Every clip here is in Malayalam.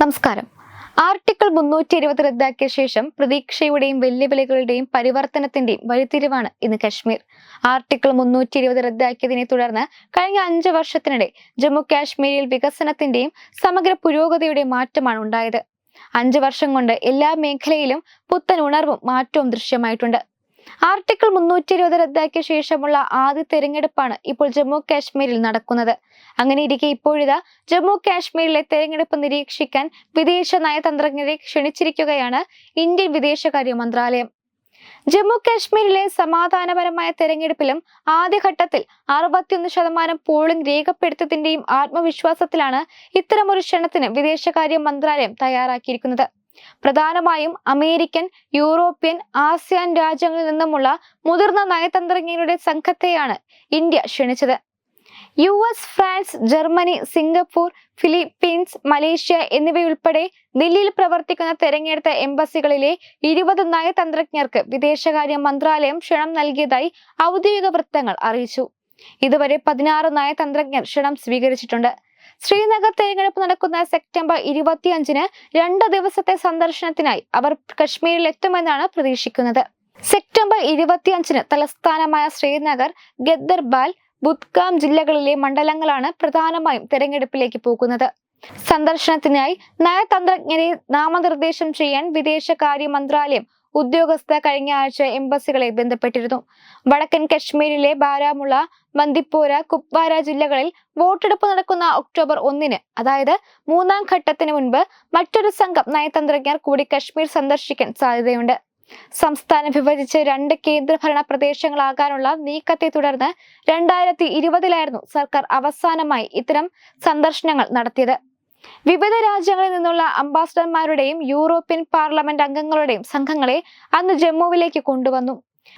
നമസ്കാരം. ആർട്ടിക്കിൾ മുന്നൂറ്റി ഇരുപത് റദ്ദാക്കിയ ശേഷം പ്രതീക്ഷയുടെയും വെല്ലുവിളികളുടെയും പരിവർത്തനത്തിന്റെയും വഴിത്തിരിവാണ് ഇന്ന് കശ്മീർ. ആർട്ടിക്കിൾ മുന്നൂറ്റി ഇരുപത് റദ്ദാക്കിയതിനെ തുടർന്ന് കഴിഞ്ഞ അഞ്ച് വർഷത്തിനിടെ ജമ്മു കാശ്മീരിൽ വികസനത്തിന്റെയും സമഗ്ര പുരോഗതിയുടെയും മാറ്റമാണ് ഉണ്ടായത്. അഞ്ച് വർഷം കൊണ്ട് എല്ലാ മേഖലയിലും പുത്തൻ ഉണർവും മാറ്റവും ദൃശ്യമായിട്ടുണ്ട്. ആർട്ടിക്കിൾ മുന്നൂറ്റി ഇരുപത് റദ്ദാക്കിയ ശേഷമുള്ള ആദ്യ തെരഞ്ഞെടുപ്പാണ് ഇപ്പോൾ ജമ്മു കാശ്മീരിൽ നടക്കുന്നത്. അങ്ങനെ ഇരിക്കെ ഇപ്പോഴിതാ ജമ്മു കാശ്മീരിലെ തെരഞ്ഞെടുപ്പ് നിരീക്ഷിക്കാൻ വിദേശ നയതന്ത്രജ്ഞരെ ക്ഷണിച്ചിരിക്കുകയാണ് ഇന്ത്യൻ വിദേശകാര്യ മന്ത്രാലയം. ജമ്മു കാശ്മീരിലെ സമാധാനപരമായ തെരഞ്ഞെടുപ്പിലും ആദ്യഘട്ടത്തിൽ അറുപത്തിയൊന്ന് ശതമാനം പോളിംഗ് രേഖപ്പെടുത്തിയതിന്റെയും ആത്മവിശ്വാസത്തിലാണ് ഇത്തരമൊരു ക്ഷണത്തിന് വിദേശകാര്യ മന്ത്രാലയം തയ്യാറാക്കിയിരിക്കുന്നത്. പ്രധാനമായും അമേരിക്കൻ യൂറോപ്യൻ ആസിയാൻ രാജ്യങ്ങളിൽ നിന്നുമുള്ള മുതിർന്ന നയതന്ത്രജ്ഞരുടെ സംഘത്തെയാണ് ഇന്ത്യ ക്ഷണിച്ചത്. U S France Germany Singapore Philippines Malaysia എന്നിവയുൾപ്പെടെ ദില്ലിയിൽ പ്രവർത്തിക്കുന്ന തെരഞ്ഞെടുത്ത എംബസികളിലെ ഇരുപത് നയതന്ത്രജ്ഞർക്ക് വിദേശകാര്യ മന്ത്രാലയം ക്ഷണം നൽകിയതായി ഔദ്യോഗിക വൃത്തങ്ങൾ അറിയിച്ചു. ഇതുവരെ പതിനാറ് നയതന്ത്രജ്ഞർ ക്ഷണം സ്വീകരിച്ചിട്ടുണ്ട്. ശ്രീനഗർ തെരഞ്ഞെടുപ്പ് നടക്കുന്ന സെപ്റ്റംബർ ഇരുപത്തിയഞ്ചിന് രണ്ട് ദിവസത്തെ സന്ദർശനത്തിനായി അവർ കശ്മീരിൽ എത്തുമെന്നാണ് പ്രതീക്ഷിക്കുന്നത്. സെപ്റ്റംബർ ഇരുപത്തിയഞ്ചിന് തലസ്ഥാനമായ ശ്രീനഗർ ഗദ്ദർബാൽ ബുദ്ഗാം ജില്ലകളിലെ മണ്ഡലങ്ങളാണ് പ്രധാനമായും തെരഞ്ഞെടുപ്പിലേക്ക് പോകുന്നത്. സന്ദർശനത്തിനായി നയതന്ത്രജ്ഞരെ നാമനിർദ്ദേശം ചെയ്യാൻ വിദേശകാര്യ മന്ത്രാലയം ഉദ്യോഗസ്ഥ കഴിഞ്ഞ ആഴ്ച എംബസികളെ ബന്ധപ്പെട്ടിരുന്നു. വടക്കൻ കശ്മീരിലെ ബാരാമുള ബന്ദിപ്പോര കുപ്വാര ജില്ലകളിൽ വോട്ടെടുപ്പ് നടക്കുന്ന ഒക്ടോബർ ഒന്നിന് അതായത് മൂന്നാം ഘട്ടത്തിന് മുൻപ് മറ്റൊരു സംഘം നയതന്ത്രജ്ഞർ കൂടി കശ്മീർ സന്ദർശിക്കാൻ സാധ്യതയുണ്ട്. സംസ്ഥാനം വിഭജിച്ച് രണ്ട് കേന്ദ്രഭരണ പ്രദേശങ്ങളാകാനുള്ള നീക്കത്തെ തുടർന്ന് രണ്ടായിരത്തി ഇരുപതിലായിരുന്നു സർക്കാർ അവസാനമായി ഇത്തരം സന്ദർശനങ്ങൾ നടത്തിയത്. വിവിധ രാജ്യങ്ങളിൽ നിന്നുള്ള അംബാസഡർമാരുടെയും യൂറോപ്യൻ പാർലമെന്റ് അംഗങ്ങളുടെയും സംഘങ്ങളെ അന്ന് ജമ്മുവിലേക്ക് കൊണ്ടുവന്നു.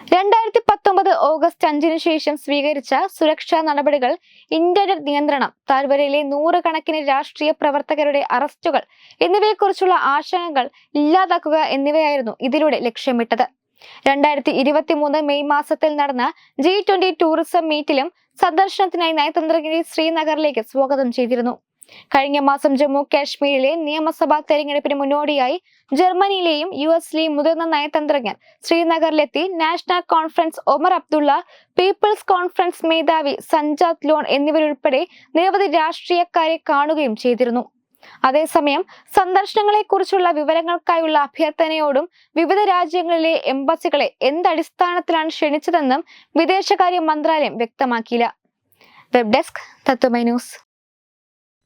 രണ്ടായിരത്തി പത്തൊമ്പത് ഓഗസ്റ്റ് അഞ്ചിനു ശേഷം സ്വീകരിച്ച സുരക്ഷാ നടപടികൾ ഇന്റർനെറ്റ് നിയന്ത്രണം താഴ്വരയിലെ നൂറുകണക്കിന് രാഷ്ട്രീയ പ്രവർത്തകരുടെ അറസ്റ്റുകൾ എന്നിവയെക്കുറിച്ചുള്ള ആശങ്കകൾ ഇല്ലാതാക്കുക എന്നിവയായിരുന്നു ഇതിലൂടെ ലക്ഷ്യമിട്ടത്. രണ്ടായിരത്തി ഇരുപത്തി മൂന്ന് മെയ് മാസത്തിൽ നടന്ന ജി ട്വന്റി ടൂറിസം മീറ്റിലും സന്ദർശനത്തിനായി നയതന്ത്രജ്ഞരെ ശ്രീനഗറിലേക്ക് സ്വാഗതം ചെയ്തിരുന്നു. കഴിഞ്ഞ മാസം ജമ്മു കാശ്മീരിലെ നിയമസഭാ തെരഞ്ഞെടുപ്പിന് മുന്നോടിയായി ജർമ്മനിയിലെയും യു എസിലെയും മുതിർന്ന നയതന്ത്രജ്ഞർ ശ്രീനഗറിലെത്തി national conference Omar Abdullah people's conference മേധാവി സഞ്ജാത് ലോൺ എന്നിവരുൾപ്പെടെ നിരവധി രാഷ്ട്രീയക്കാരെ കാണുകയും ചെയ്തിരുന്നു. അതേസമയം സന്ദർശനങ്ങളെ കുറിച്ചുള്ള വിവരങ്ങൾക്കായുള്ള അഭ്യർത്ഥനയോടും വിവിധ രാജ്യങ്ങളിലെ എംബസികളെ എന്തടിസ്ഥാനത്തിലാണ് ക്ഷണിച്ചതെന്നും വിദേശകാര്യ മന്ത്രാലയം വ്യക്തമാക്കിയില്ല. Web desk Tatwamayi news.